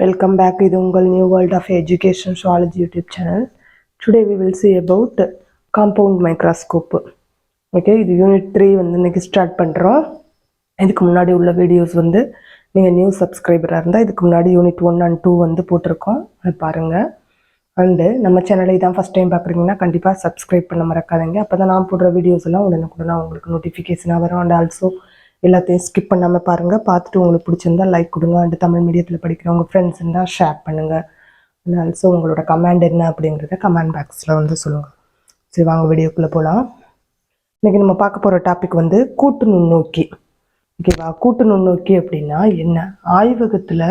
Welcome back. இது உங்கள் new world of education zoology YouTube channel today we will see about compound microscope okay இது unit three வந்து இன்னைக்கு start பண்ணுறோம் இதுக்கு முன்னாடி உள்ள வீடியோஸ் வந்து நீங்கள் நியூ சப்ஸ்கிரைபராக இருந்தால் இதுக்கு முன்னாடி யூனிட் ஒன் அண்ட் டூ வந்து போட்டிருக்கோம். அது பாருங்கள் அண்டு நம்ம சேனலை இதான் ஃபஸ்ட் டைம் பார்க்குறீங்கன்னா கண்டிப்பாக சப்ஸ்கிரைப் பண்ண மறக்காதீங்க. அப்போ தான் நான் போடுற வீடியோஸ் எல்லாம் உடனுக்குடனே உங்களுக்கு நோட்டிஃபிகேஷனாக வரும். அண்ட் ஆல்சோ எல்லாத்தையும் ஸ்கிப் பண்ணாமல் பாருங்கள் பார்த்துட்டு உங்களுக்கு பிடிச்சிருந்தா லைக் கொடுங்க. அண்டு தமிழ் மீடியத்தில் படிக்கிற உங்கள் ஃப்ரெண்ட்ஸ் இருந்தால் ஷேர் பண்ணுங்கள் அண்ட் ஆல்சோ உங்களோட கமெண்ட் என்ன அப்படிங்கிறத கமெண்ட் பாக்ஸில் வந்து சொல்லுங்கள் சரி வாங்க வீடியோக்குள்ளே போகலாம் இன்றைக்கி நம்ம பார்க்க போகிற டாபிக் வந்து கூட்டு நுண்ணோக்கி. ஓகேவா கூட்டு நுண்ணோக்கி அப்படின்னா என்ன? ஆய்வகத்தில்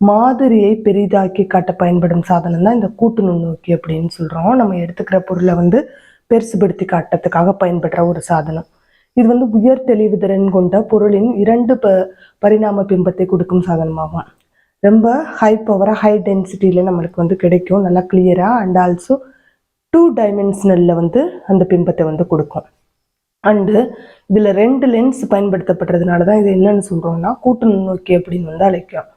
மாதிரியை பெரிதாக்கி காட்ட பயன்படும் சாதனம் தான் இந்த கூட்டு நுண்ணோக்கி அப்படின்னு சொல்கிறோம் நம்ம எடுத்துக்கிற பொருளை வந்து பெருசுபடுத்தி காட்டுறதுக்காக பயன்படுற ஒரு சாதனம். இது வந்து உயர் தெளிவு திறன் கொண்ட பொருளின் இரண்டு ப பரிணாம பிம்பத்தை கொடுக்கும் சாதனமாகும். ரொம்ப ஹை பவராக ஹை டென்சிட்டியில் நம்மளுக்கு வந்து கிடைக்கும். நல்லா கிளியராக அண்ட் ஆல்சோ டூ டைமென்ஷனலில் வந்து அந்த பிம்பத்தை வந்து கொடுக்கும். அண்டு இதில் ரெண்டு லென்ஸ் பயன்படுத்தப்படுறதுனால தான் இது என்னன்னு சொல்கிறோம்னா கூட்டு நுண்ணோக்கி அப்படின்னு வந்து அழைக்கும்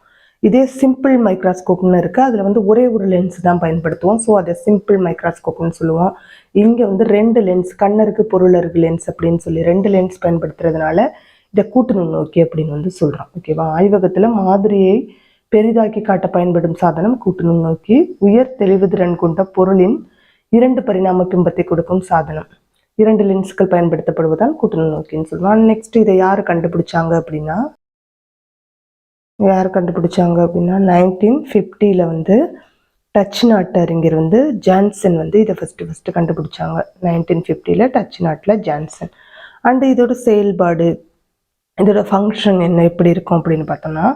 இதே சிம்பிள் மைக்ராஸ்கோப்னு இருக்குது அதில் வந்து ஒரே ஒரு லென்ஸ் தான் பயன்படுத்துவோம். ஸோ அதை சிம்பிள் மைக்ராஸ்கோப்னு சொல்லுவோம். இங்கே வந்து ரெண்டு லென்ஸ் கண்ணருக்கு பொருளருக்கு லென்ஸ் அப்படின்னு சொல்லி ரெண்டு லென்ஸ் பயன்படுத்துறதுனால இதை கூட்டு நோக்கி அப்படின்னு வந்து சொல்கிறோம் ஓகேவா ஆய்வகத்தில் மாதிரியை பெரிதாக்கி காட்ட பயன்படும் சாதனம் கூட்டு நோக்கி உயர் தெளிவுதிறன் கொண்ட பொருளின் இரண்டு பரிணாம பிம்பத்தை கொடுக்கும் சாதனம். இரண்டு லென்ஸ்கள் பயன்படுத்தப்படுவதால் கூட்டு நுண்ணோக்கின்னு சொல்லுவோம். நெக்ஸ்ட் இதை யார் கண்டுபிடிச்சாங்க அப்படின்னா யார் கண்டுபிடிச்சாங்க அப்படின்னா நைன்டீன் ஃபிஃப்டியில் வந்து டச் நாட்டு அறிஞர் வந்து ஜான்சன் வந்து இதை ஃபஸ்ட்டு ஃபஸ்ட்டு கண்டுபிடிச்சாங்க. நைன்டீன் ஃபிஃப்டியில் டச் நாட்டில் ஜான்சன். அண்டு இதோட செயல்பாடு இதோட ஃபங்க்ஷன் என்ன எப்படி இருக்கும் அப்படின்னு பார்த்தோம்னா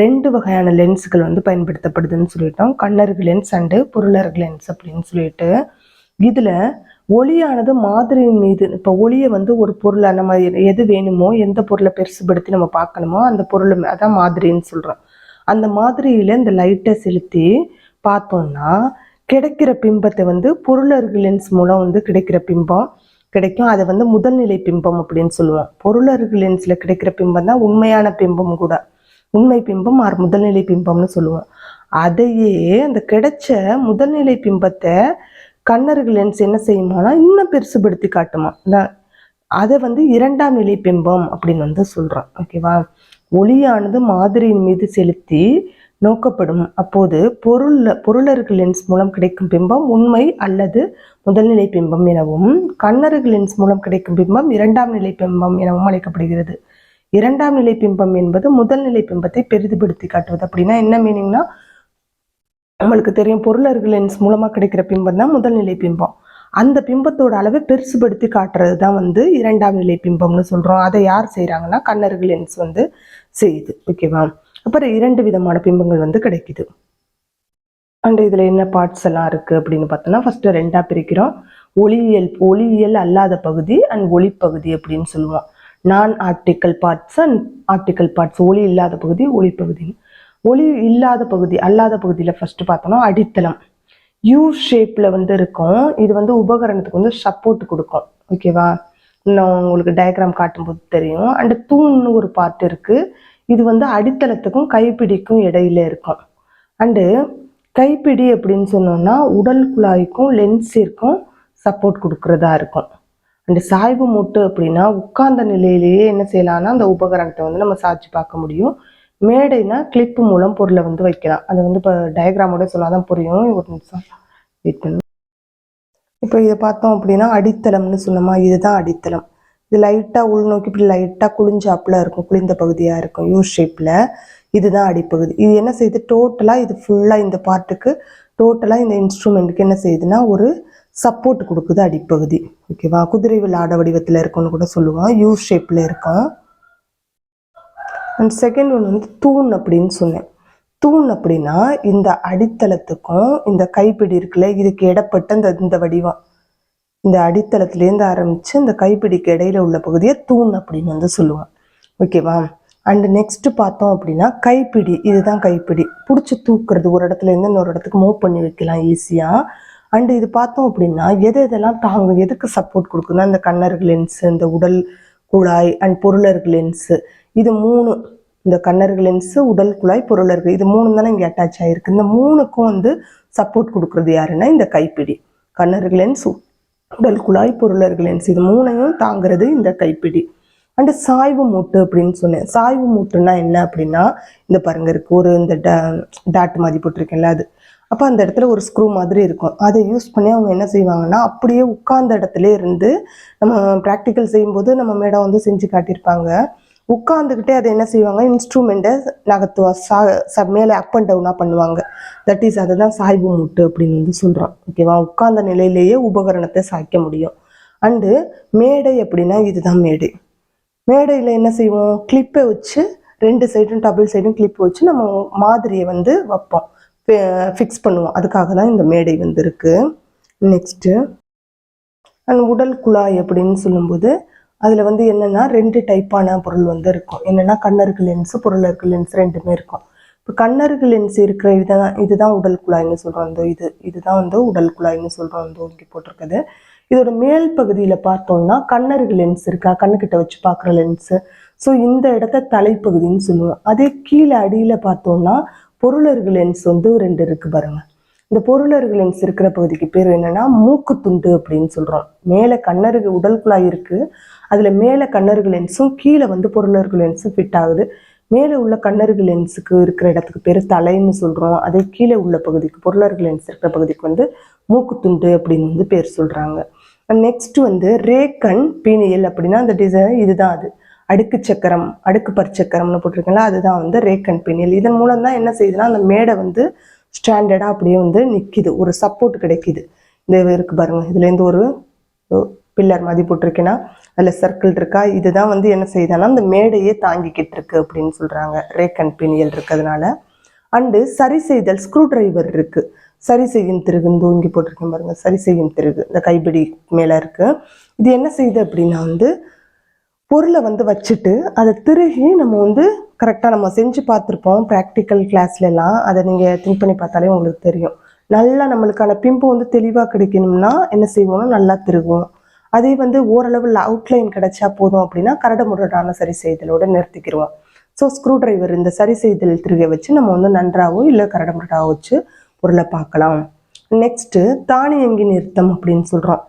ரெண்டு வகையான லென்ஸுகள் வந்து பயன்படுத்தப்படுதுன்னு சொல்லிட்டோம். கண்ணருகு லென்ஸ் அண்டு பொருளருகு லென்ஸ் அப்படின்னு சொல்லிட்டு இதில் ஒளியானது மாதிரியின் மீது. இப்போ ஒளியை வந்து ஒரு பொருளை நம்ம எது வேணுமோ எந்த பொருளை பெருசுபடுத்தி நம்ம பார்க்கணுமோ அந்த பொருள் அதான் மாதிரின்னு சொல்கிறோம் அந்த மாதிரியில் இந்த லைட்டை செலுத்தி பார்த்தோம்னா கிடைக்கிற பிம்பத்தை வந்து பொருளருகு லென்ஸ் மூலம் வந்து கிடைக்கிற பிம்பம் கிடைக்கும். அதை வந்து முதல்நிலை பிம்பம் அப்படின்னு சொல்லுவோம். பொருளருகு லென்ஸில் கிடைக்கிற பிம்பம் தான் உண்மையான பிம்பம் கூட. உண்மை பிம்பம் ஆர் முதல்நிலை பிம்பம்னு சொல்லுவோம். அதையே அந்த கிடைச்ச முதல்நிலை பிம்பத்தை கண்ணருகு லென்ஸ் என்ன செய்யுமானா? இன்னும் பெருசுபடுத்தி காட்டுமா? நான் அதை வந்து இரண்டாம் நிலை பிம்பம் அப்படின்னு வந்து சொல்கிறோம் ஓகேவா ஒளியானது மாதிரியின் மீது செலுத்தி நோக்கப்படும். அப்போது பொருள் பொருளருகு லென்ஸ் மூலம் கிடைக்கும் பிம்பம் உண்மை அல்லது முதல்நிலை பிம்பம் எனவும் கண்ணருகு லென்ஸ் மூலம் கிடைக்கும் பிம்பம் இரண்டாம் நிலை பிம்பம் எனவும் அழைக்கப்படுகிறது. இரண்டாம் நிலை பிம்பம் என்பது முதல்நிலை பிம்பத்தை பெரிதுபடுத்தி காட்டுவது. அப்படின்னா என்ன மீனிங்னா நம்மளுக்கு தெரியும் பொருளர்கள் லென்ஸ் மூலமாக கிடைக்கிற பிம்பம் தான் முதல்நிலை பிம்பம். அந்த பிம்பத்தோட அளவை பெருசுபடுத்தி காட்டுறது தான் வந்து இரண்டாம் நிலை பிம்பம்னு சொல்கிறோம் அதை யார் செய்கிறாங்கன்னா கண்ணர்கள் லென்ஸ் வந்து செய்யுது. ஓகேவா அப்புறம் இரண்டு விதமான பிம்பங்கள் வந்து கிடைக்குது. அண்ட் இதில் என்ன பார்ட்ஸ் எல்லாம் இருக்குது அப்படின்னு பார்த்தோன்னா ஃபஸ்ட்டு ரெண்டாக பிரிக்கிறோம். ஒளியியல் ஒளியியல் அல்லாத பகுதி அண்ட் ஒளிப்பகுதி அப்படின்னு சொல்லுவோம். நான் optical parts and optical parts ஒளி இல்லாத பகுதி ஒளிப்பகுதி. ஒளி இல்லாத பகுதி அல்லாத பகுதியில் ஃபஸ்ட்டு பார்த்தோம்னா அடித்தளம். யூ ஷேப்பில் வந்து இருக்கும். இது வந்து உபகரணத்துக்கு வந்து சப்போர்ட் கொடுக்கும். ஓகேவா இன்னும் உங்களுக்கு டயக்ராம் காட்டும்போது தெரியும். அண்ட் தூண்னு ஒரு பார்ட் இருக்குது இது வந்து அடித்தளத்துக்கும் கைப்பிடிக்கும் இடையில இருக்கும். அண்டு கைப்பிடி அப்படின்னு சொன்னோம்னா உடல் குழாய்க்கும் லென்ஸிற்கும் சப்போர்ட் கொடுக்குறதா இருக்கும். அண்டு சாய்வு மூட்டு அப்படின்னா உட்கார்ந்த நிலையிலேயே என்ன செய்யலாம்னா அந்த உபகரணத்தை வந்து நம்ம சாட்சி பார்க்க முடியும். மேடைனா கிளிப்பு மூலம் பொருளை வந்து வைக்கலாம். அது வந்து இப்போ டயக்ராமோட சொல்லாதான் புரியும். ஒரு நிமிஷம் வெயிட் பண்ணு. இப்போ இதை பார்த்தோம் அப்படின்னா அடித்தளம்னு சொன்னோமா? இதுதான் அடித்தளம். இது லைட்டாக உள்நோக்கி இப்படி லைட்டாக குளிஞ்சாப்புல இருக்கும். குளிர்ந்த பகுதியாக இருக்கும். யூ ஷேப்பில் இதுதான் அடிப்பகுதி. இது என்ன செய்யுது? டோட்டலாக இது ஃபுல்லாக இந்த பார்ட்டுக்கு டோட்டலாக இந்த இன்ஸ்ட்ருமெண்ட்டுக்கு என்ன செய்யுதுன்னா ஒரு சப்போர்ட் கொடுக்குது அடிப்பகுதி. ஓகேவா குதிரை விளாட வடிவத்தில் இருக்குன்னு கூட சொல்லுவோம் யூ ஷேப்பில் இருக்கும் அண்ட் செகண்ட் ஒன் வந்து தூண் அப்படின்னு சொன்னேன். தூண் அப்படின்னா இந்த அடித்தளத்துக்கும் இந்த கைப்பிடி இருக்குல்ல இதுக்கு இடப்பட்ட இந்த இந்த வடிவம். இந்த அடித்தளத்துலேருந்து ஆரம்பித்து இந்த கைப்பிடிக்கு இடையில உள்ள பகுதியை தூண் அப்படின்னு வந்து சொல்லுவோம் ஓகேவா அண்டு நெக்ஸ்ட் பார்த்தோம் அப்படின்னா கைப்பிடி இதுதான் கைப்பிடி. பிடிச்சி தூக்குறது ஒரு இடத்துல இருந்து இன்னொரு இடத்துக்கு மூவ் பண்ணி வைக்கலாம் ஈஸியாக அண்டு இது பார்த்தோம் அப்படின்னா எது எதெல்லாம் தாங்கும் எதுக்கு சப்போர்ட் கொடுக்குன்னா இந்த கண்ணருக்கு லென்ஸு இந்த உடல் குழாய் அண்ட் பொருளருக்கு லென்ஸு இது மூணு இந்த கண்ணருகு லென்ஸு உடல் குழாய் பொருளர்கள் இது மூணு தானே இங்கே அட்டாச் ஆகிருக்கு இந்த மூணுக்கும் வந்து சப்போர்ட் கொடுக்குறது யாருன்னா இந்த கைப்பிடி. கண்ணருகு லென்ஸ் உடல் குழாய் பொருளர்கள் லென்ஸ் இது மூணையும் தாங்கிறது இந்த கைப்பிடி. அண்டு சாய்வு மூட்டு அப்படின்னு சொன்னேன். சாய்வு மூட்டுன்னா என்ன அப்படின்னா இந்த பாருங்க இருக்கு ஒரு இந்த டாட் மாதிரி போட்டிருக்கேன்ல அது. அப்போ அந்த இடத்துல ஒரு ஸ்க்ரூ மாதிரி இருக்கும். அதை யூஸ் பண்ணி அவங்க என்ன செய்வாங்கன்னா அப்படியே உட்கார்ந்த இடத்துல இருந்து நம்ம ப்ராக்டிக்கல் செய்யும்போது நம்ம மேடம் வந்து செஞ்சு காட்டியிருப்பாங்க. உட்காந்துக்கிட்டே அதை என்ன செய்வாங்க? இன்ஸ்ட்ருமெண்ட்டை நகர்த்துவா. சா ச மேலே அப் அண்ட் டவுனாக பண்ணுவாங்க. தட் இஸ் அதை தான் சாய்வு மூட்டு அப்படின்னு வந்து சொல்கிறோம் ஓகேவா உட்கார்ந்த நிலையிலேயே உபகரணத்தை சாய்க்க முடியும். அண்டு மேடை அப்படின்னா இதுதான் மேடை. மேடையில் என்ன செய்வோம்? கிளிப்பை வச்சு ரெண்டு சைடும் டபுள் சைடும் கிளிப் வச்சு நம்ம மாதிரியை வந்து வைப்போம். ஃபிக்ஸ் பண்ணுவோம். அதுக்காக தான் இந்த மேடை வந்து இருக்கு நெக்ஸ்ட்டு அண்ட் உடல் குழாய் அப்படின்னு சொல்லும்போது அதில் வந்து என்னென்னா ரெண்டு டைப்பான பொருள் வந்து இருக்கும். என்னென்னா கண்ணருக்கு லென்ஸு பொருளருக்கு லென்ஸ் ரெண்டுமே இருக்கும். இப்போ கண்ணருக்கு லென்ஸ் இருக்கிற இதுதான் இதுதான் உடல் குழாய்னு சொல்கிறோம் அந்த இது இதுதான் வந்து உடல் குழாய்னு சொல்கிறோம் வந்து இங்கே போட்டிருக்குது. இதோட மேல் பகுதியில் பார்த்தோம்னா கண்ணருக்கு லென்ஸ் இருக்கா? கண்ணுக்கிட்ட வச்சு பார்க்குற லென்ஸு ஸோ இந்த இடத்த தலைப்பகுதின்னு சொல்லுவோம். அதே கீழே அடியில் பார்த்தோம்னா பொருளருக்கு லென்ஸ் வந்து ரெண்டு இருக்குது பாருங்கள் இந்த பொருளர்கள் லென்ஸ் இருக்கிற பகுதிக்கு பேர் என்னன்னா மூக்கு துண்டு அப்படின்னு சொல்கிறோம் மேலே கண்ணருகு உடல் குழாய் இருக்கு. அதில் மேலே கண்ணருகு லென்ஸும் கீழே வந்து பொருளர்கள் லென்ஸும் ஃபிட் ஆகுது. மேலே உள்ள கண்ணருகு லென்ஸுக்கு இருக்கிற இடத்துக்கு பேர் தலைன்னு சொல்கிறோம் அதே கீழே உள்ள பகுதிக்கு பொருளர்கள் லென்ஸ் இருக்கிற பகுதிக்கு வந்து மூக்கு துண்டு அப்படின்னு வந்து பேர் சொல்கிறாங்க நெக்ஸ்ட் வந்து ரேக்கன் பீனியல் அப்படின்னா அந்த டிசைன் இதுதான் அது. அடுக்கு சக்கரம் அடுக்கு பற்சக்கரம்னு போட்டிருக்கீங்களா அதுதான் வந்து ரேக்கன் பீனியல். இதன் மூலம் தான் என்ன செய்யுதுன்னா அந்த மேடை வந்து ஸ்டாண்டர்டாக அப்படியே வந்து நிற்கிது ஒரு சப்போர்ட் கிடைக்கிது. இந்த இருக்குது பாருங்கள் இதுலேருந்து ஒரு பில்லர் மாதிரி போட்டிருக்கேன்னா அதில் சர்க்கிள் இருக்கா? இதுதான் வந்து என்ன செய்யுதுன்னா அந்த மேடையே தாங்கிக்கிட்டு இருக்கு அப்படின்னு சொல்கிறாங்க ரேக்கன் பினியல் இருக்கிறதுனால. அண்டு சரி செய்தல் ஸ்க்ரூ டிரைவர் இருக்குது சரி செய்யும் திருகு இந்த இங்கே போட்டிருக்கேன் பாருங்கள் சரி செய்யும் திருகு இந்த கைப்பிடி மேலே இருக்குது இது என்ன செய்யுது அப்படின்னா வந்து பொருளை வந்து வச்சுட்டு அதை திருகி நம்ம வந்து கரெக்டாக நம்ம செஞ்சு பார்த்துருப்போம் ப்ராக்டிக்கல் கிளாஸ்லலாம் அதை நீங்கள் திங்க் பண்ணி பார்த்தாலே உங்களுக்கு தெரியும். நல்லா நம்மளுக்கான பிம்பு வந்து தெளிவாக கிடைக்கணும்னா என்ன செய்வோம்னா நல்லா திருகுவோம் அதே வந்து ஓரளவு அவுட்லைன் கிடைச்சா போதும் அப்படின்னா கரடு முரடான சரி செய்தலோடு நிறுத்திக்கிடுவோம் ஸோ ஸ்க்ரூ டிரைவர் இந்த சரி செய்தல் திருகை வச்சு நம்ம வந்து நன்றாகவோ இல்லை கரடு முரடாக வச்சு பொருளை பார்க்கலாம். நெக்ஸ்ட்டு தானியங்கி நிறுத்தம் அப்படின்னு சொல்கிறோம்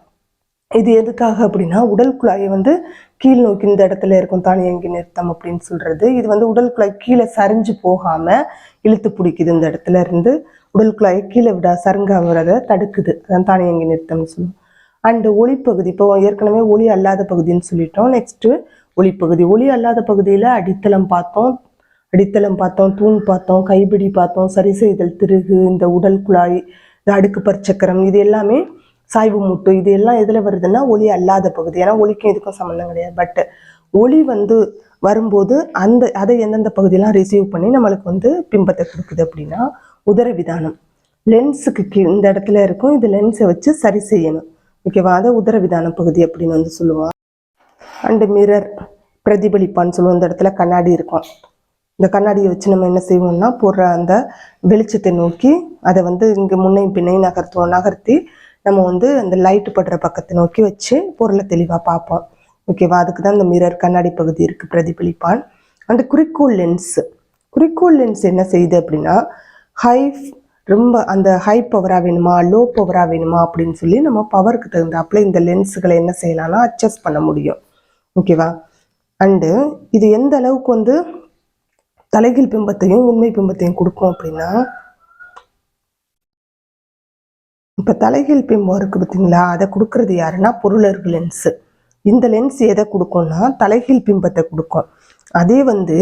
இது எதுக்காக அப்படின்னா உடல் குழாயை வந்து கீழ் நோக்கி இந்த இடத்துல இருக்கும் தானியங்கி நிறுத்தம் அப்படின்னு சொல்றது. இது வந்து உடல் குழாய் கீழே சரிஞ்சு போகாம இழுத்து பிடிக்குது இந்த இடத்துல இருந்து. உடல் குழாயை கீழே விட சருங்க தடுக்குது. அதான் தானியங்கி நிறுத்தம்னு சொல்லுவோம். அண்டு ஒளிப்பகுதி இப்போ ஏற்கனவே ஒளி அல்லாத பகுதின்னு சொல்லிட்டோம். நெக்ஸ்ட்டு ஒளிப்பகுதி. ஒளி அல்லாத பகுதியில் அடித்தளம் பார்த்தோம். அடித்தளம் பார்த்தோம் தூண் பார்த்தோம் கைப்பிடி பார்த்தோம் சரி செய்தல் திருகு இந்த உடல் குழாய் இந்த அடுக்கு பற்சக்கரம் இது எல்லாமே சாய்வு மூட்டு இது எல்லாம் எதில் வருதுன்னா ஒளி அல்லாத பகுதி. ஏன்னா ஒளிக்கும் இதுக்கும் சம்மந்தம் கிடையாது. பட் ஒளி வந்து வரும்போது அந்த அதை எந்தெந்த பகுதியெல்லாம் ரிசீவ் பண்ணி நம்மளுக்கு வந்து பிம்பத்தை கொடுக்குது அப்படின்னா உதர விதானம். லென்ஸுக்கு கீழ் இந்த இடத்துல இருக்கும் இது லென்ஸை வச்சு சரி செய்யணும். ஓகேவா? அதை உதர விதான பகுதி அப்படின்னு வந்து சொல்லுவான் அண்டு மிரர் பிரதிபலிப்பான்னு சொல்லுவோம். இந்த இடத்துல கண்ணாடி இருக்கும். இந்த கண்ணாடியை வச்சு நம்ம என்ன செய்வோம்னா போடுற அந்த வெளிச்சத்தை நோக்கி அதை வந்து இங்கே முன்னையும் பின்னையும் நகர்த்துவோம். நகர்த்தி நம்ம வந்து அந்த லைட்டு படுற பக்கத்தை நோக்கி வச்சு பொருளை தெளிவாக பார்ப்போம். ஓகேவா அதுக்கு தான் இந்த மிரர் கண்ணாடி பகுதி இருக்குது பிரதிபலிப்பான். அந்த குறிக்கோள் லென்ஸ் குறிக்கோள் லென்ஸ் என்ன செய்யுது அப்படின்னா ஹை ரொம்ப அந்த ஹை பவராக வேணுமா லோ பவராக வேணுமா அப்படின்னு சொல்லி நம்ம பவருக்கு தகுந்தாப்புல இந்த லென்ஸுகளை என்ன செய்யலாம்னா அட்ஜஸ்ட் பண்ண முடியும். ஓகேவா அண்டு இது எந்த அளவுக்கு வந்து தலைகீழ் பிம்பத்தையும் உண்மை பிம்பத்தையும் கொடுக்கும் அப்படின்னா இப்போ தலைகீழ் பிம்பம் இருக்குது பார்த்தீங்களா? அதை கொடுக்கறது யாருன்னா பொருளர்கள் லென்ஸு இந்த லென்ஸ் எதை கொடுக்கும்னா தலைகீழ் பிம்பத்தை கொடுக்கும். அதே வந்து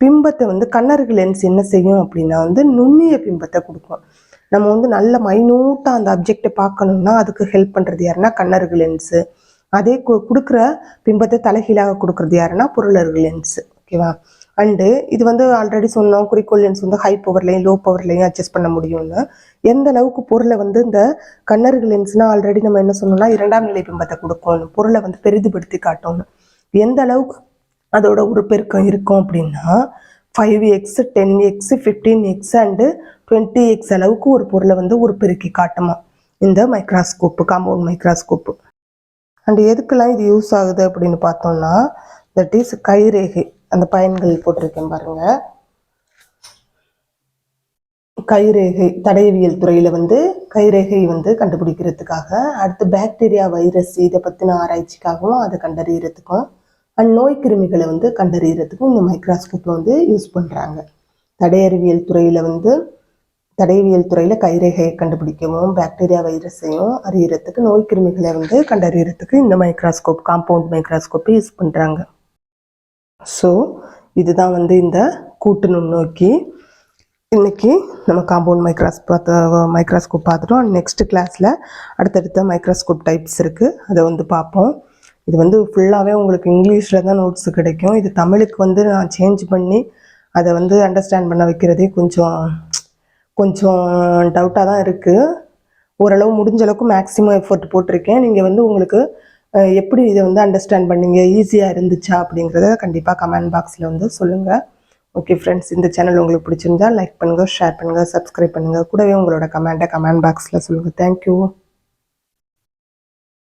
பிம்பத்தை வந்து கண்ணர்கள் லென்ஸ் என்ன செய்யும் அப்படின்னா வந்து நுண்ணிய பிம்பத்தை கொடுக்கும். நம்ம வந்து நல்ல மைனூட்டாக அந்த அப்ஜெக்டை பார்க்கணும்னா அதுக்கு ஹெல்ப் பண்ணுறது யாருன்னா கண்ணர்கள் லென்ஸு அதே கு- கொடுக்குற பிம்பத்தை தலைகீழாக கொடுக்கறது யாருன்னா பொருளர்கள் லென்ஸு ஓகேவா அண்டு இது வந்து ஆல்ரெடி சொன்னோம் குறிக்கோள் லென்ஸ் வந்து ஹை பவர்லையும் லோ பவர்லையும் அட்ஜஸ்ட் பண்ண முடியும்னு. எந்த அளவுக்கு பொருளை வந்து இந்த கண்ணர்கள் லென்ஸ்னா ஆல்ரெடி நம்ம என்ன சொன்னோம்னா இரண்டாம் நிலை பிம்பத்தை கொடுக்கணும். பொருளை வந்து பெரிதுபடுத்தி காட்டணும். எந்த அளவுக்கு அதோட உருப்பெருக்கம் இருக்கும் அப்படின்னா five X ten X fifteen X and twenty X அளவுக்கு ஒரு பொருளை வந்து உருப்பெருக்கி காட்டுமா? இந்த மைக்ராஸ்கோப்பு காம்பவுண்ட் மைக்ராஸ்கோப்பு அண்ட் எதுக்கெல்லாம் இது யூஸ் ஆகுது அப்படின்னு பார்த்தோம்னா தட் இஸ் கைரேகை அந்த பயன்கள் போட்டிருக்கேன் பாருங்கள் கைரேகை தடயவியல் துறையில வந்து கைரேகை வந்து கண்டுபிடிக்கிறதுக்காக அடுத்து பாக்டீரியா வைரஸ் இதை பத்தின ஆராய்ச்சிக்காகவும் அதை கண்டறியறதுக்கும் அண்ட் நோய் கிருமிகளை வந்து கண்டறியறதுக்கும் இந்த மைக்ராஸ்கோப்பை வந்து யூஸ் பண்றாங்க. தடையறிவியல் துறையில வந்து தடையவியல் துறையில கைரேகையை கண்டுபிடிக்கவும் பாக்டீரியா வைரஸையும் அறியறதுக்கு நோய் கிருமிகளை வந்து கண்டறியறதுக்கு இந்த மைக்ராஸ்கோப் காம்பவுண்ட் மைக்ராஸ்கோப்பை யூஸ் பண்றாங்க. ஸோ இதுதான் வந்து இந்த கூட்டு நுண்ணோக்கி. இன்னைக்கு நம்ம காம்பவுண்ட் மைக்ராஸ் பார்த்து மைக்ராஸ்கோப் பார்த்துட்டோம். நெக்ஸ்ட் கிளாஸில் அடுத்தடுத்த மைக்ராஸ்கோப் டைப்ஸ் இருக்குது அதை வந்து பார்ப்போம். இது வந்து ஃபுல்லாகவே உங்களுக்கு இங்கிலீஷில் தான் நோட்ஸ் கிடைக்கும். இது தமிழுக்கு வந்து நான் சேஞ்ச் பண்ணி அதை வந்து அண்டர்ஸ்டாண்ட் பண்ண வைக்கிறதே கொஞ்சம் கொஞ்சம் டவுட்டாக தான் இருக்குது ஓரளவு முடிஞ்ச அளவுக்கு மேக்ஸிமம் எஃபோர்ட் போட்டிருக்கேன். நீங்கள் வந்து உங்களுக்கு எப்படி இதை வந்து அண்டர்ஸ்டாண்ட் பண்ணீங்க? ஈஸியாக இருந்துச்சா அப்படிங்கிறத கண்டிப்பாக கமெண்ட் பாக்ஸில் வந்து சொல்லுங்கள் ஓகே ஃப்ரெண்ட்ஸ் இந்த சேனல் உங்களுக்கு பிடிச்சிருந்தா லைக் பண்ணுங்கள் ஷேர் பண்ணுங்கள் சப்ஸ்கிரைப் பண்ணுங்கள் கூடவே உங்களோட கமெண்ட்டை கமெண்ட் பாக்ஸில் சொல்லுங்கள் தேங்க்யூ